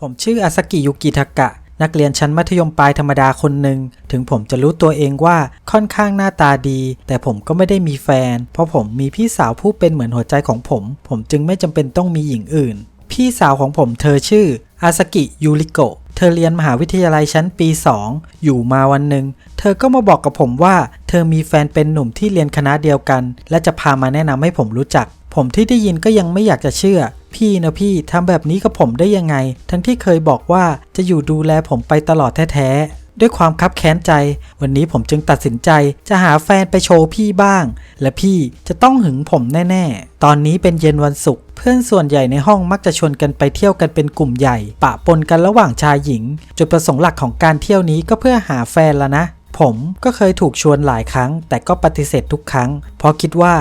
ผมชื่ออาสกิยุกิทากะ นักเรียนชั้นมัธยมปลายธรรมดาคนหนึ่ง ถึงผมจะรู้ตัวเองว่าค่อนข้างหน้าตาดี แต่ผมก็ไม่ได้มีแฟน เพราะผมมีพี่สาวผู้เป็นเหมือนหัวใจของผม ผมจึงไม่จำเป็นต้องมีหญิงอื่น พี่สาวของผมเธอชื่ออาสกิยูริโกะเธอเรียนมหาวิทยาลัยชั้นปี 2 อยู่มาวันหนึ่ง เธอก็มาบอกกับผมว่า เธอมีแฟนเป็นหนุ่มที่เรียนคณะเดียวกัน และจะพามาแนะนำให้ผมรู้จัก ผมที่ได้ยินก็ยังไม่อยากจะเชื่อ พี่นะพี่ทำแบบนี้กับผมได้ยังไง ทั้งที่เคยบอกว่าจะอยู่ดูแลผมไปตลอดแท้ๆ ด้วยความคับแค้นใจ วันนี้ผมจึงตัดสินใจจะหาแฟนไปโชว์พี่บ้าง และพี่จะต้องหึงผมแน่ๆ ตอนนี้เป็นเย็นวันศุกร์เพื่อนส่วนใหญ่ในห้องมักจะชวนกันไปเที่ยวกันเป็นกลุ่มใหญ่ ปะปนกันระหว่างชายหญิง จุดประสงค์หลักของการเที่ยวนี้ก็เพื่อหาแฟนละนะผมก็เคยถูกชวนหลายครั้ง แต่ก็ปฏิเสธทุกครั้ง เพราะคิดว่า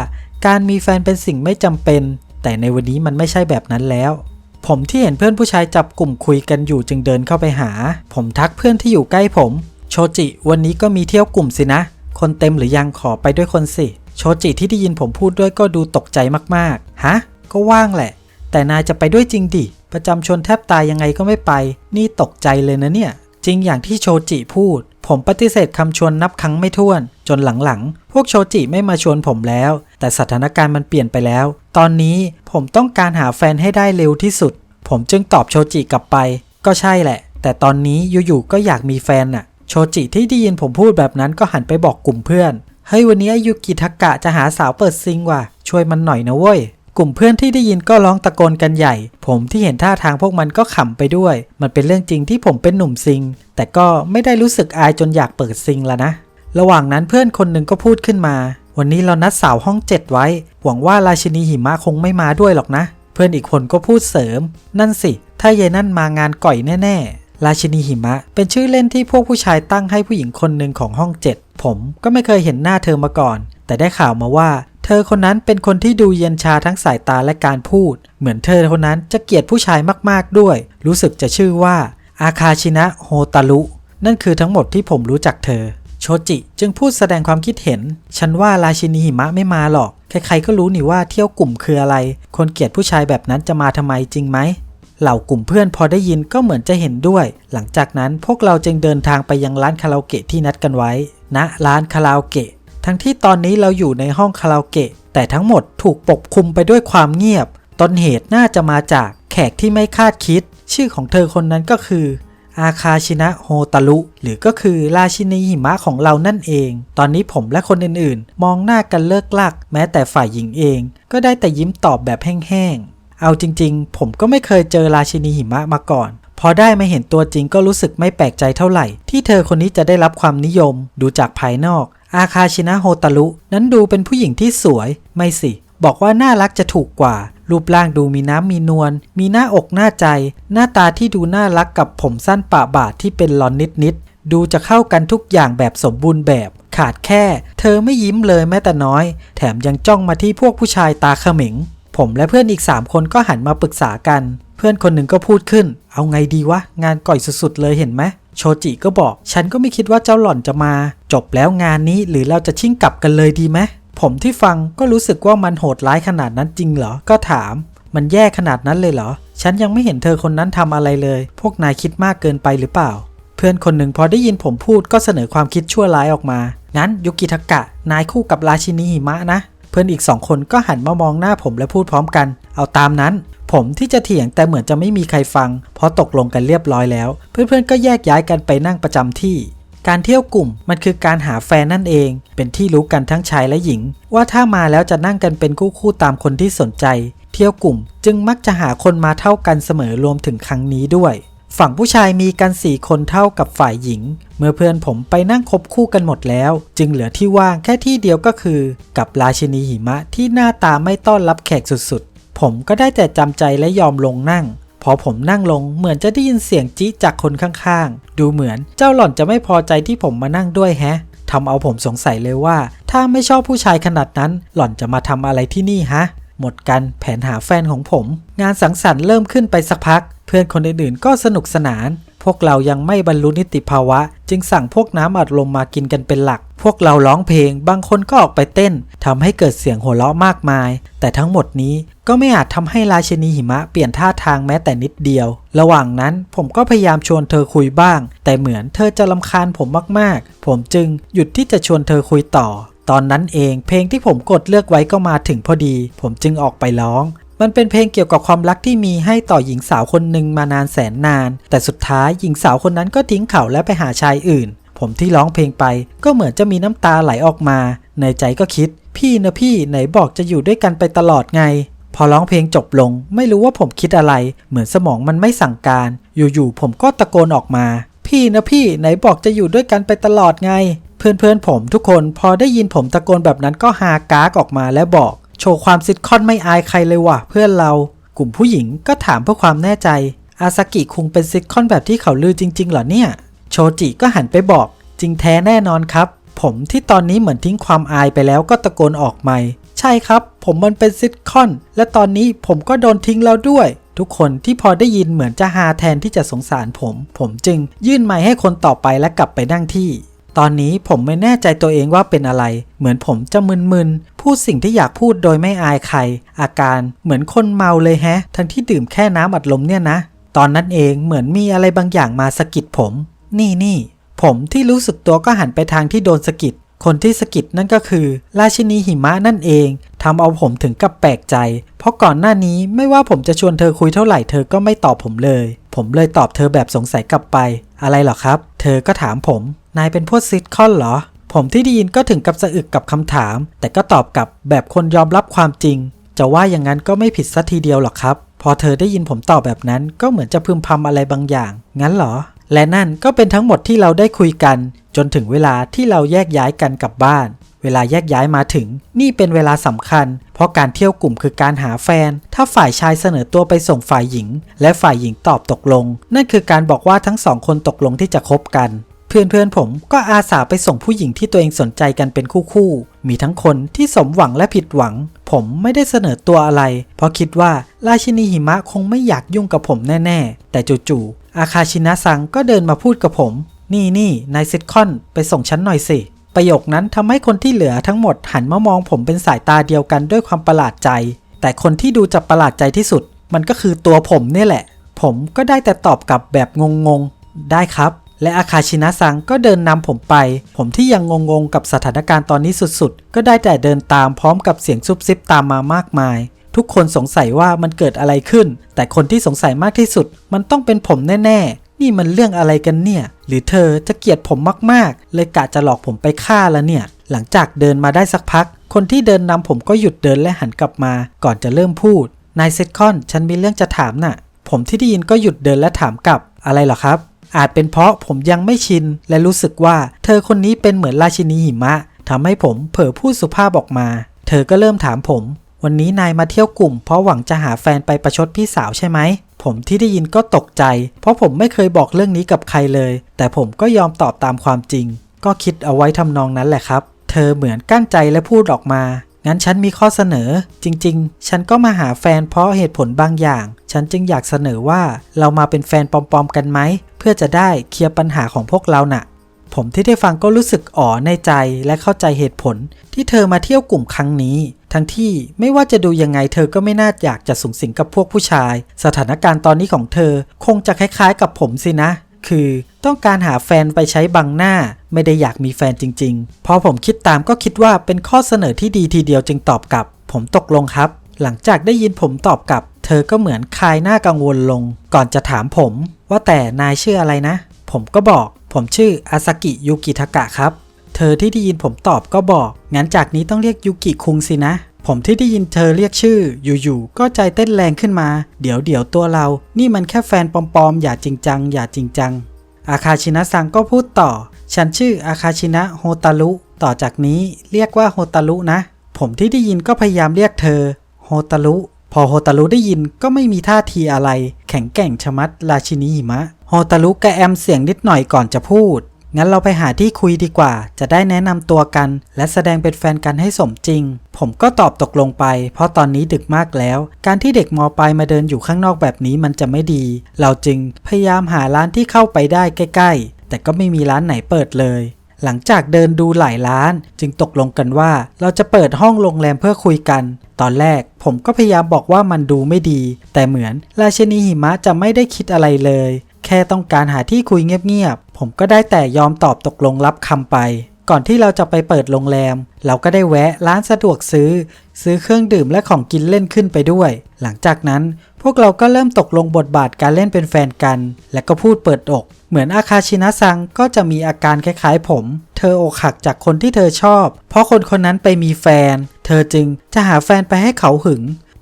การมีแฟนเป็นสิ่งไม่จำเป็น แต่ในวันนี้มันไม่ใช่แบบนั้นแล้ว ผมที่เห็นเพื่อนผู้ชายจับกลุ่มคุยกันอยู่จึงเดินเข้าไปหา ผมทักเพื่อนที่อยู่ใกล้ผม โชจิ วันนี้ก็มีเที่ยวกลุ่มสินะ คนเต็มหรือยังขอไปด้วยคนสิ โชจิที่ได้ยินผมพูดด้วยก็ดูตกใจมากๆ ฮะ ก็ว่างแหละ แต่นายจะไปด้วยจริงดิ ประจำชนแทบตายยังไงก็ไม่ไป นี่ตกใจเลยนะเนี่ย จริงอย่างที่โชจิพูด ผมปฏิเสธคำชวนนับครั้งไม่ถ้วน จนหลังๆ พวกโชจิไม่มาชวนผมแล้ว แต่สถานการณ์มันเปลี่ยนไปแล้ว ตอนนี้ผมต้องการหาแฟนให้ได้เร็วที่สุด ผมจึงตอบโชจิกลับไป ก็ใช่แหละ แต่ตอนนี้อยู่ๆก็อยากมีแฟนน่ะ โชจิที่ได้ยินผมพูดแบบนั้นก็หันไปบอกกลุ่มเพื่อน เฮ้ยวันนี้ยุกิทากะจะหาสาวเปิดซิงว่ะ ช่วยมันหน่อยนะเว้ย กลุ่มเพื่อนที่ได้ยินก็ร้องตะโกนกันใหญ่ ผมที่เห็นท่าทางพวกมันก็ขำไปด้วย มันเป็นเรื่องจริงที่ผมเป็นหนุ่มซิง แต่ก็ไม่ได้รู้สึกอายจนอยากเปิดซิงล้วนะ ระหว่างนั้นเพื่อนคนหนึ่งก็พูดขึ้นมา วันนี้เรานัดสาวห้องเจ็ดไว้ หวังว่าราชินีหิมะคงไม่มาด้วยหรอกนะ เพื่อนอีกคนก็พูดเสริม นั่นสิ ถ้าเยนั่นมางานก่อยแน่ๆ ราชินีหิมะ เป็นชื่อเล่นที่พวกผู้ชายตั้งให้ผู้หญิงคนหนึ่งของห้องเจ็ดผมก็ไม่เคยเห็นหน้าเธอมาก่อน แต่ได้ข่าวมาว่า เธอคนนั้นเป็นคนที่ดูเย็นชาทั้งสายตาและการพูด เหมือนเธอคนนั้นจะเกลียดผู้ชายมากๆด้วย รู้สึกจะชื่อว่า อาคาชินะโฮตารุ นั่นคือทั้งหมดที่ผมรู้จักเธอ โชจิจึงพูดแสดงความคิดเห็น ฉันว่าราชินีหิมะไม่มาหรอก ใครๆก็รู้นี่ว่าเที่ยวกลุ่มคืออะไร คนเกลียดผู้ชายแบบนั้นจะมาทำไมจริงไหมเหล่ากลุ่มเพื่อนพอได้ยินก็เหมือนจะเห็นด้วย หลังจากนั้นพวกเราจึงเดินทางไปยังร้านคาราโอเกะที่นัดกันไว้ณร้านคาราโอเกะ ทั้งที่ตอนนี้เราอยู่ในห้องคาราโอเกะ แต่ทั้งหมดถูกปกคลุมไปด้วยความเงียบ ต้นเหตุน่าจะมาจากแขกที่ไม่คาดคิด ชื่อของเธอคนนั้นก็คือ อาคาชินะโฮตารุ หรือก็คือราชินีหิมะของเรานั่นเอง ตอนนี้ผมและคนอื่นๆ มองหน้ากันเลิกลัก แม้แต่ฝ่ายหญิงเอง ก็ได้แต่ยิ้มตอบแบบแห้งๆ เอาจริงๆ ผมก็ไม่เคยเจอราชินีหิมะมาก่อนพอได้มาเห็นตัวจริงก็รู้สึกไม่แปลกใจเท่าไหร่ ที่เธอคนนี้จะได้รับความนิยมดูจากภายนอก อาคาชินะโฮตารุนั้นดูเป็นผู้หญิงที่สวย ไม่สิ บอกว่าน่ารักจะถูกกว่า รูปร่างดูมีน้ำมีนวล มีหน้าอกหน้าใจ หน้าตาที่ดูน่ารักกับผมสั้นปะบาดที่เป็นลอนนิดๆดูจะเข้ากันทุกอย่างแบบสมบูรณ์แบบ ขาดแค่ เธอไม่ยิ้มเลยแม้แต่น้อย แถมยังจ้องมาที่พวกผู้ชายตาเขม็ง ผมและเพื่อนอีก3คนก็หันมาปรึกษากัน เพื่อนคนหนึ่งก็พูดขึ้น เอาไงดีวะ งานก่อยสุดๆเลยเห็นไหม โชจิก็บอก ฉันก็ไม่คิดว่าเจ้าหล่อนจะมา จบแล้วงานนี้หรือเราจะชิ่งกลับกันเลยดีไหมผมที่ฟังก็รู้สึกว่ามันโหดร้ายขนาดนั้นจริงเหรอ ก็ถาม มันแย่ขนาดนั้นเลยเหรอ ฉันยังไม่เห็นเธอคนนั้นทำอะไรเลย พวกนายคิดมากเกินไปหรือเปล่า เพื่อนคนหนึ่งพอได้ยินผมพูดก็เสนอความคิดชั่วร้ายออกมา งั้นยุกิทากะ นายคู่กับราชินีหิมะนะ เพื่อนอีกสองคนก็หันมามองหน้าผมและพูดพร้อมกัน เอาตามนั้น ผมที่จะเถียงแต่เหมือนจะไม่มีใครฟัง เพราะตกลงกันเรียบร้อยแล้ว เพื่อนๆก็แยกย้ายกันไปนั่งประจำที่ การเที่ยวกลุ่มมันคือการหาแฟนนั่นเอง เป็นที่รู้กันทั้งชายและหญิง ว่าถ้ามาแล้วจะนั่งกันเป็นคู่ๆตามคนที่สนใจ เที่ยวกลุ่มจึงมักจะหาคนมาเท่ากันเสมอรวมถึงครั้งนี้ด้วย ฝั่งผู้ชายมีกันสี่คนเท่ากับฝ่ายหญิง เมื่อเพื่อนผมไปนั่งคบคู่กันหมดแล้ว จึงเหลือที่ว่างแค่ที่เดียวก็คือ กับราชินีหิมะที่หน้าตาไม่ต้อนรับแขกสุดๆ ผมก็ได้แต่จำใจและยอมลงนั่ง พอผมนั่งลงเหมือนจะได้ยินเสียงจี้จากคนข้างๆ ดูเหมือนเจ้าหล่อนจะไม่พอใจที่ผมมานั่งด้วยแฮะทำเอาผมสงสัยเลยว่า ถ้าไม่ชอบผู้ชายขนาดนั้น หล่อนจะมาทำอะไรที่นี่ฮะ หมดกันแผนหาแฟนของผม งานสังสรรค์เริ่มขึ้นไปสักพัก เพื่อนคนอื่นๆก็สนุกสนาน พวกเรายังไม่บรรลุนิติภาวะ จึงสั่งพวกน้ำอัดลมมากินกันเป็นหลัก พวกเราร้องเพลง บางคนก็ออกไปเต้นทำให้เกิดเสียงหัวเราะมากมาย แต่ทั้งหมดนี้ก็ไม่อาจทำให้ราชินีหิมะเปลี่ยนท่าทางแม้แต่นิดเดียว ระหว่างนั้นผมก็พยายามชวนเธอคุยบ้าง แต่เหมือนเธอจะลำคาญผมมากๆ ผมจึงหยุดที่จะชวนเธอคุยต่อตอนนั้นเองเพลงที่ผมกดเลือกไว้ก็มาถึงพอดี ผมจึงออกไปร้อง มันเป็นเพลงเกี่ยวกับความรักที่มีให้ต่อหญิงสาวคนหนึ่งมานานแสนนาน แต่สุดท้ายหญิงสาวคนนั้นก็ทิ้งเขาและไปหาชายอื่น ผมที่ร้องเพลงไปก็เหมือนจะมีน้ำตาไหลออกมา ในใจก็คิด พี่นะพี่ไหนบอกจะอยู่ด้วยกันไปตลอดไง พอร้องเพลงจบลง ไม่รู้ว่าผมคิดอะไร เหมือนสมองมันไม่สั่งการ อยู่ๆผมก็ตะโกนออกมา พี่นะพี่ไหนบอกจะอยู่ด้วยกันไปตลอดไง เพื่อนๆผมทุกคนพอได้ยินผมตะโกนแบบนั้นก็ฮากากออกมาและบอก โชว์ความซิทคอนไม่อายใครเลยว่ะเพื่อนเรา กลุ่มผู้หญิงก็ถามเพื่อความแน่ใจ อาซากิคงเป็นซิทคอนแบบที่เขาลือจริง ๆ เหรอเนี่ย โชจิก็หันไปบอก จริงแท้แน่นอนครับ ผมที่ตอนนี้เหมือนทิ้งความอายไปแล้วก็ตะโกนออกใหม่ ใช่ครับ ผมมันเป็นซิทคอน และตอนนี้ผมก็โดนทิ้งแล้วด้วยทุกคนที่พอได้ยินเหมือนจะฮาแทนที่จะสงสารผม ผมจึงยื่นไมค์ให้คนต่อไปและกลับไปนั่งที่ ตอนนี้ผมไม่แน่ใจตัวเองว่าเป็นอะไร เหมือนผมจะมึนๆ พูดสิ่งที่อยากพูดโดยไม่อายใคร อาการเหมือนคนเมาเลยแฮะ ทั้งที่ดื่มแค่น้ำอัดลมเนี่ยนะ ตอนนั้นเองเหมือนมีอะไรบางอย่างมาสะกิดผม นี่นี่ ผมที่รู้สึกตัวก็หันไปทางที่โดนสะกิด คนที่สะกิดนั่นก็คือ ราชินีหิมะนั่นเองทำเอาผมถึงกับแปลกใจ เพราะก่อนหน้านี้ไม่ว่าผมจะชวนเธอคุยเท่าไหร่เธอก็ไม่ตอบผมเลย ผมเลยตอบเธอแบบสงสัยกลับไป อะไรหรอครับ เธอก็ถามผม นายเป็นพวกซิทคอนเหรอ ผมที่ได้ยินก็ถึงกับสะอึกกับคำถาม แต่ก็ตอบกลับแบบคนยอมรับความจริง จะว่าอย่างนั้นก็ไม่ผิดสัทีเดียวหรอกครับ พอเธอได้ยินผมตอบแบบนั้นก็เหมือนจะพึมพำอะไรบางอย่าง งั้นเหรอ และนั่นก็เป็นทั้งหมดที่เราได้คุยกัน จนถึงเวลาที่เราแยกย้ายกันกลับบ้าน เวลาแยกย้ายมาถึง นี่เป็นเวลาสำคัญ เพราะการเที่ยวกลุ่มคือการหาแฟน ถ้าฝ่ายชายเสนอตัวไปส่งฝ่ายหญิง และฝ่ายหญิงตอบตกลง นั่นคือการบอกว่าทั้งสองคนตกลงที่จะคบกัน เพื่อนๆผมก็อาสาไปส่งผู้หญิงที่ตัวเองสนใจกันเป็นคู่ๆ มีทั้งคนที่สมหวังและผิดหวัง ผมไม่ได้เสนอตัวอะไร เพราะคิดว่าราชินีหิมะคงไม่อยากยุ่งกับผมแน่ๆ แต่จู่ๆ อาคาชินะซังก็เดินมาพูดกับผม นี่นี่นายซิทคอนไปส่งฉันหน่อยสิ ประโยคนั้นทำให้คนที่เหลือทั้งหมดหันมามองผมเป็นสายตาเดียวกันด้วยความประหลาดใจ แต่คนที่ดูจะประหลาดใจที่สุด มันก็คือตัวผมนี่แหละ ผมก็ได้แต่ตอบกลับแบบงงๆ ได้ครับ และอาคาชินะซังก็เดินนำผมไป ผมที่ยังงงๆกับสถานการณ์ตอนนี้สุดๆ ก็ได้แต่เดินตามพร้อมกับเสียงซุบซิบตามมามากมาย ทุกคนสงสัยว่ามันเกิดอะไรขึ้น แต่คนที่สงสัยมากที่สุด มันต้องเป็นผมแน่ๆ นี่มันเรื่องอะไรกันเนี่ย หรือเธอจะเกลียดผมมากๆ เลยกะจะหลอกผมไปฆ่าแล้วเนี่ย หลังจากเดินมาได้สักพัก คนที่เดินนำผมก็หยุดเดินและหันกลับมา ก่อนจะเริ่มพูดนายเซตคอนฉันมีเรื่องจะถามน่ะ ผมที่ได้ยินก็หยุดเดินและถามกลับอะไรหรอครับ อาจเป็นเพราะผมยังไม่ชิน และรู้สึกว่าเธอคนนี้เป็นเหมือนราชินีหิมะทำให้ผมเผลอพูดสุภาพออกมา เธอก็เริ่มถามผม วันนี้นายมาเที่ยวกลุ่ม เพราะหวังจะหาแฟนไปประชดพี่สาวใช่ไหม ผมที่ได้ยินก็ตกใจ เพราะผมไม่เคยบอกเรื่องนี้กับใครเลย แต่ผมก็ยอมตอบตามความจริง ก็คิดเอาไว้ทำนองนั้นแหละครับ เธอเหมือนกั้นใจและพูดออกมา งั้นฉันมีข้อเสนอ จริง ๆ ฉันก็มาหาแฟนเพราะเหตุผลบางอย่าง ฉันจึงอยากเสนอว่าเรามาเป็นแฟนปลอมๆกันไหม เพื่อจะได้เคลียร์ปัญหาของพวกเราน่ะ ผมที่ได้ฟังก็รู้สึกอ๋อในใจและเข้าใจเหตุผล ที่เธอมาเที่ยวกลุ่มครั้งนี้ ทั้งที่ไม่ว่าจะดูยังไงเธอก็ไม่น่าอยากจะสูงสิงกับพวกผู้ชาย สถานการณ์ตอนนี้ของเธอ คงจะคล้ายๆ กับผมสินะ คือต้องการหาแฟนไปใช้บังหน้า ไม่ได้อยากมีแฟนจริงๆ พอผมคิดตามก็คิดว่าเป็นข้อเสนอที่ดีทีเดียวจึงตอบกลับ ผมตกลงครับ หลังจากได้ยินผมตอบกลับ เธอก็เหมือนคลายหน้ากังวลลง ก่อนจะถามผม ว่าแต่นายชื่ออะไรนะ ผมก็บอก ผมชื่ออาซากิยูกิทากะครับ เธอที่ได้ยินผมตอบก็บอกงั้นจากนี้ต้องเรียกยูกิคุงสินะ ผมที่ได้ยินเธอเรียกชื่อ อยู่ๆ ก็ใจเต้นแรงขึ้นมา เดี๋ยวเดี๋ยวตัวเรา นี่มันแค่แฟนปลอมๆ อย่าจริงจัง อย่าจริงจัง อาคาชินะซังก็พูดต่อ ฉันชื่ออาคาชินะโฮตารุ ต่อจากนี้เรียกว่าโฮตารุนะ ผมที่ได้ยินก็พยายามเรียกเธอ โฮตารุ พอโฮตารุได้ยินก็ไม่มีท่าทีอะไร แข็งแกร่งชะมัดราชินีหิมะ โฮตารุกระแอมเสียงนิดหน่อยก่อนจะพูด งั้นเราไปหาที่คุยดีกว่า จะได้แนะนำตัวกัน และแสดงเป็นแฟนกันให้สมจริง ผมก็ตอบตกลงไป เพราะตอนนี้ดึกมากแล้ว การที่เด็กมอปลายมาเดินอยู่ข้างนอกแบบนี้มันจะไม่ดี เราจึงพยายามหาร้านที่เข้าไปได้ใกล้ ๆ แต่ก็ไม่มีร้านไหนเปิดเลย หลังจากเดินดูหลายร้าน จึงตกลงกันว่า เราจะเปิดห้องโรงแรมเพื่อคุยกัน ตอนแรกผมก็พยายามบอกว่ามันดูไม่ดี แต่เหมือนราชนีหิมะจะไม่ได้คิดอะไรเลย แค่ต้องการหาที่คุยเงียบๆ ผมก็ได้แต่ยอมตอบตกลงรับคำไป ก่อนที่เราจะไปเปิดโรงแรม เราก็ได้แวะร้านสะดวกซื้อ ซื้อเครื่องดื่มและของกินเล่นขึ้นไปด้วย หลังจากนั้นพวกเราก็เริ่มตกลงบทบาทการเล่นเป็นแฟนกัน และก็พูดเปิดอก เหมือนอาคาชินะซังก็จะมีอาการคล้ายๆผม เธออกหักจากคนที่เธอชอบ เพราะคนคนนั้นไปมีแฟน เธอจึงจะหาแฟนไปให้เขาหึง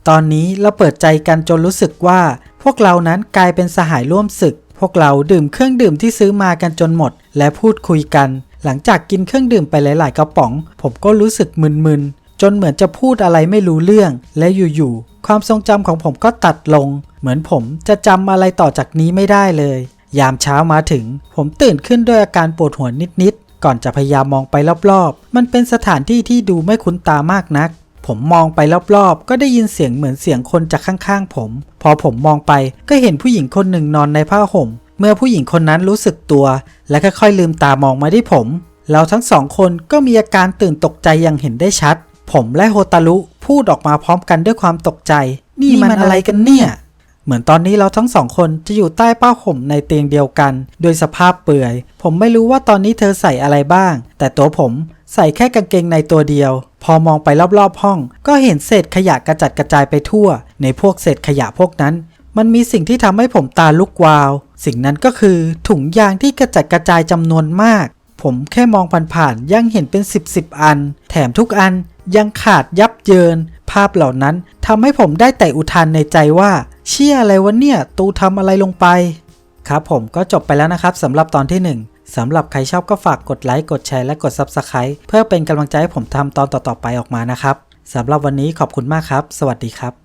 ตอนนี้เราเปิดใจกันจนรู้สึกว่า พวกเรานั้นกลายเป็นสหายร่วมศึก พวกเราดื่มเครื่องดื่มที่ซื้อมากันจนหมด และพูดคุยกัน หลังจากกินเครื่องดื่มไปหลายๆ กระป๋อง ผมก็รู้สึกมึนๆ จนเหมือนจะพูดอะไรไม่รู้เรื่อง และอยู่ๆ ความทรงจำของผมก็ตัดลง เหมือนผมจะจำอะไรต่อจากนี้ไม่ได้เลย ยามเช้ามาถึง ผมตื่นขึ้นด้วยอาการปวดหัวนิดๆ ก่อนจะพยายามมองไปรอบๆ มันเป็นสถานที่ที่ดูไม่คุ้นตามากนัก ผมมองไปรอบๆ ก็ได้ยินเสียงเหมือนเสียงคนจากข้างๆผม พอผมมองไปก็เห็นผู้หญิงคนหนึ่งนอนในผ้าห่ม เมื่อผู้หญิงคนนั้นรู้สึกตัว และค่อยๆลืมตามองมาที่ผม เราทั้งสองคนก็มีอาการตื่นตกใจอย่างเห็นได้ชัด ผมและโฮตารุพูดออกมาพร้อมกันด้วยความตกใจ นี่มันอะไรกันเนี่ย เหมือนตอนนี้เราทั้งสองคนจะอยู่ใต้ผ้าห่มในเตียงเดียวกัน โดยสภาพเปื่อย ผมไม่รู้ว่าตอนนี้เธอใส่อะไรบ้าง แต่ตัวผมใส่แค่กางเกงในตัวเดียว พอมองไปรอบๆห้อง ก็เห็นเศษขยะกระจัดกระจายไปทั่ว ในพวกเศษขยะพวกนั้น มันมีสิ่งที่ทำให้ผมตาลุกวาว สิ่งนั้นก็คือถุงยางที่กระจัดกระจายจำนวนมาก ผมแค่มองผ่านๆยังเห็นเป็น 10บสอัน แถมทุกอันยังขาดยับเยิน ภาพเหล่านั้นทำให้ผมได้แต่อุทานในใจว่า เชี่ยอะไรวะเนี่ย ตูทำอะไรลงไป ครับผมก็จบไปแล้วนะครับสำหรับตอนที่ 1สำหรับใครชอบก็ฝากกดไลค์กดแชร์และกด Subscribe เพื่อเป็นกำลังใจให้ผมทำตอนต่อๆไปออกมานะครับสำหรับวันนี้ขอบคุณมากครับ สวัสดีครับ